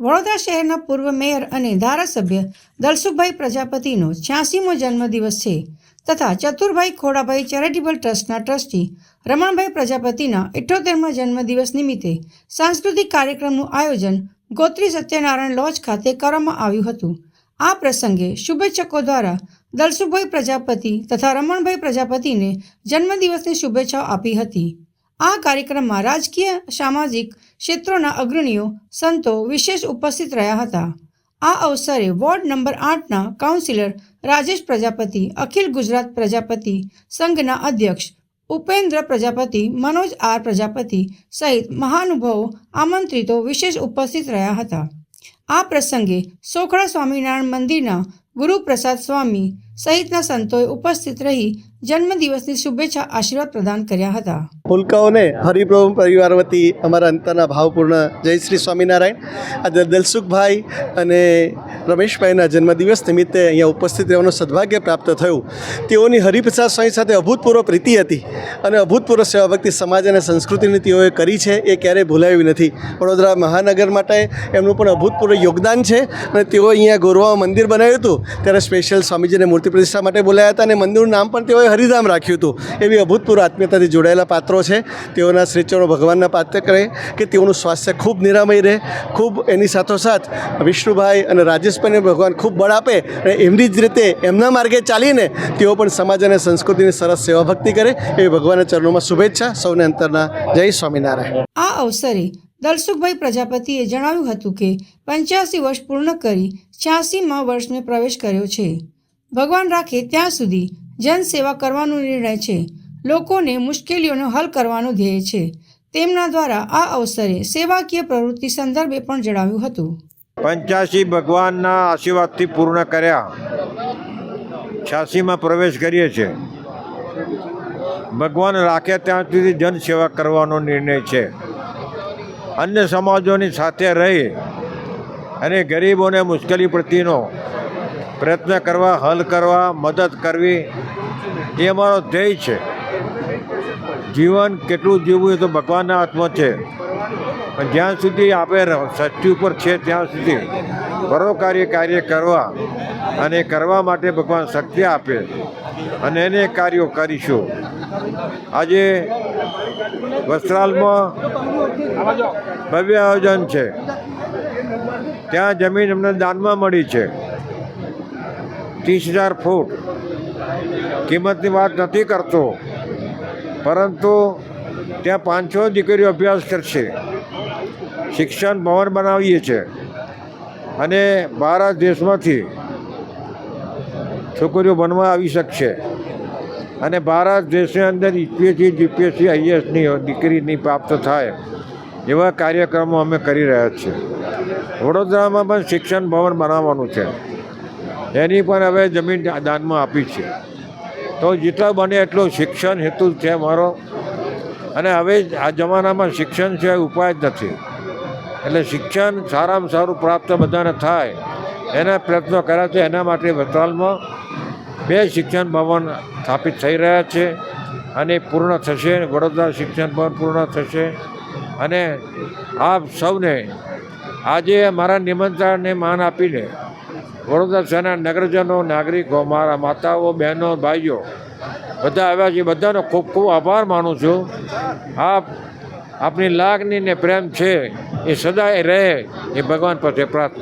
વડોદરા શહેરના પૂર્વ મેયર અને ધારાસભ્ય દલસુખભાઈ પ્રજાપતિનો છ્યાસીમો જન્મદિવસ છે તથા ચતુરભાઈ ખોડાભાઈ ચેરિટેબલ ટ્રસ્ટના ટ્રસ્ટી રમણભાઈ પ્રજાપતિના ઇઠ્ઠોતેરમા જન્મદિવસ નિમિત્તે સાંસ્કૃતિક કાર્યક્રમનું આયોજન ગોત્રી સત્યનારાયણ લોજ ખાતે કરવામાં આવ્યું હતું. આ પ્રસંગે શુભેચ્છકો દ્વારા દલસુખભાઈ પ્રજાપતિ તથા રમણભાઈ પ્રજાપતિને જન્મદિવસની શુભેચ્છાઓ આપી હતી. આ કાર્યક્રમમાં રાજકીય, સામાજિક ક્ષેત્રોના અગ્રણીઓ, સંતો વિશેષ ઉપસ્થિત રહ્યા હતા. આ અવસરે વોર્ડ નંબર આઠના કાઉન્સિલર રાજેશ પ્રજાપતિ, અખિલ ગુજરાત પ્રજાપતિ સંઘના અધ્યક્ષ ઉપેન્દ્ર પ્રજાપતિ, મનોજ આર પ્રજાપતિ સહિત મહાનુભાવો આમંત્રિતો વિશેષ ઉપસ્થિત રહ્યા હતા. આ પ્રસંગે સોખડા સ્વામિનારાયણ મંદિરના ગુરુપ્રસાદ સ્વામી સહિતના સંતોએ ઉપસ્થિત રહી જન્મદિવસની શુભેચ્છા આશીર્વાદ પ્રદાન કર્યા હતા. ફૂલકાઓને હરિપ્રભુ પરિવાર વતી અમારા અંતરના ભાવપૂર્ણ જય શ્રી સ્વામિનારાયણ દલસુખભાઈ અને રમેશભાઈના જન્મદિવસ નિમિત્તે અહીંયા ઉપસ્થિત રહેવાનું સદભાગ્ય પ્રાપ્ત થયું. તેઓની હરિપ્રસાદ સ્વામી સાથે અભૂતપૂર્વ પ્રીતિ હતી અને અભૂતપૂર્વ સેવા ભક્તિ સમાજ અને સંસ્કૃતિની તેઓએ કરી છે એ ક્યારેય ભૂલાવી નથી. વડોદરા મહાનગર માટે એમનું પણ અભૂતપૂર્વ યોગદાન છે અને તેઓ અહીંયા ગોરવામાં મંદિર બનાવ્યું હતું. ત્યારે સ્પેશિયલ સ્વામીજીને મૂર્તિ પ્રતિષ્ઠા માટે બોલાયા હતા અને મંદિરનું નામ પણ તેઓએ હરિધામ રાખ્યું હતું. એવી અભૂતપૂર્વ આત્મીયતાથી જોડાયેલા પાત્રો છે. તેઓના શ્રીચરણો ભગવાનના પાત્ર કરે કે તેઓનું સ્વાસ્થ્ય ખૂબ નિરામય રહે, ખૂબ એની સાથોસાથ વિષ્ણુભાઈ અને રાજેશભાઈને ભગવાન ખૂબ બળ આપે અને એમની જ રીતે એમના માર્ગે ચાલીને તેઓ પણ સમાજ અને સંસ્કૃતિની સરસ સેવા ભક્તિ કરે એવી ભગવાનના ચરણોમાં શુભેચ્છા. સૌને અંતરના જય સ્વામિનારાયણ. આ અવસરે દલસુખભાઈ પ્રજાપતિએ જણાવ્યું હતું કે પંચ્યાસી વર્ષ પૂર્ણ કરી છ્યાસીમાં વર્ષને પ્રવેશ કર્યો છે. ભગવાન રાખે ત્યાં સુધી જનસેવા કરવાનો નિર્ણય છે. લોકોને મુશ્કેલીઓનો હલ કરવાનો ધ્યેય છે. તેમના દ્વારા આ અવસરે સેવાકીય પ્રવૃત્તિ સંદર્ભે પણ જણાવ્યું હતું. પંચ્યાસી ભગવાનના આશીર્વાદથી પૂર્ણ કર્યા. છ્યાસીમાં પ્રવેશ કરીએ છીએ. ભગવાન રાખે ત્યાં સુધી જનસેવા કરવાનો નિર્ણય છે. અન્ય સમાજોની સાથે રહી અને ગરીબોને મુશ્કેલી પ્રતિનો પ્રયત્ન કરવા, હલ કરવા, મદદ કરવી, એ અમારો ધ્યેય છે. જીવન કેટલું જીવવું એ તો ભગવાનના હાથમાં છે. પણ જ્યાં સુધી આપણે સૃષ્ટિ ઉપર છે ત્યાં સુધી પરોકાર્ય કાર્ય કરવા અને કરવા માટે ભગવાન શક્તિ આપે અને એને કાર્યો કરીશું. આજે વસ્ત્રાલમાં ભવ્ય આયોજન છે. ત્યાં જમીન અમને દાનમાં મળી છે. ત્રીસ હજાર ફૂટ. કિંમતની વાત નથી કરતો. પરંતુ ત્યાં પાંચસો દીકરીઓ અભ્યાસ કરશે. શિક્ષણ ભવન બનાવીએ છીએ અને ભારત દેશમાંથી છોકરીઓ બનવા આવી શકશે. અને ભારત દેશની અંદર યુપીએસસી જીપીએસસી આઈએસની દીકરીની પ્રાપ્ત થાય એવા કાર્યક્રમો અમે કરી રહ્યા છીએ. વડોદરામાં પણ શિક્ષણ ભવન બનાવવાનું છે. એની પણ હવે જમીન દાનમાં આપી છે. તો જેટલા બને એટલો શિક્ષણ હેતુ છે મારો. અને હવે આ જમાનામાં શિક્ષણ છે ઉપાય જ નથી. એટલે શિક્ષણ સારામાં સારું પ્રાપ્ત બધાને થાય, એના પ્રયત્નો કર્યા છે, એના માટે વસ્ત્રાલમાં બે શિક્ષણ ભવન સ્થાપિત થઈ રહ્યા છે. અને પૂર્ણ થશે, વડોદરા શિક્ષણ ભવન પૂર્ણ થશે. અને આપ સૌને આજે મારા નિમંત્રણને માન આપીને વડોદરા શહેરના નગરજનો, નાગરિકો, મારા માતાઓ, બહેનો, ભાઈઓ, બધા આવ્યા છે. બધાનો ખૂબ ખૂબ આભાર માનું છું. આપ, આપની લાગણી ને પ્રેમ છે, એ સદાય રહે, એ ભગવાન પાસે પ્રાર્થના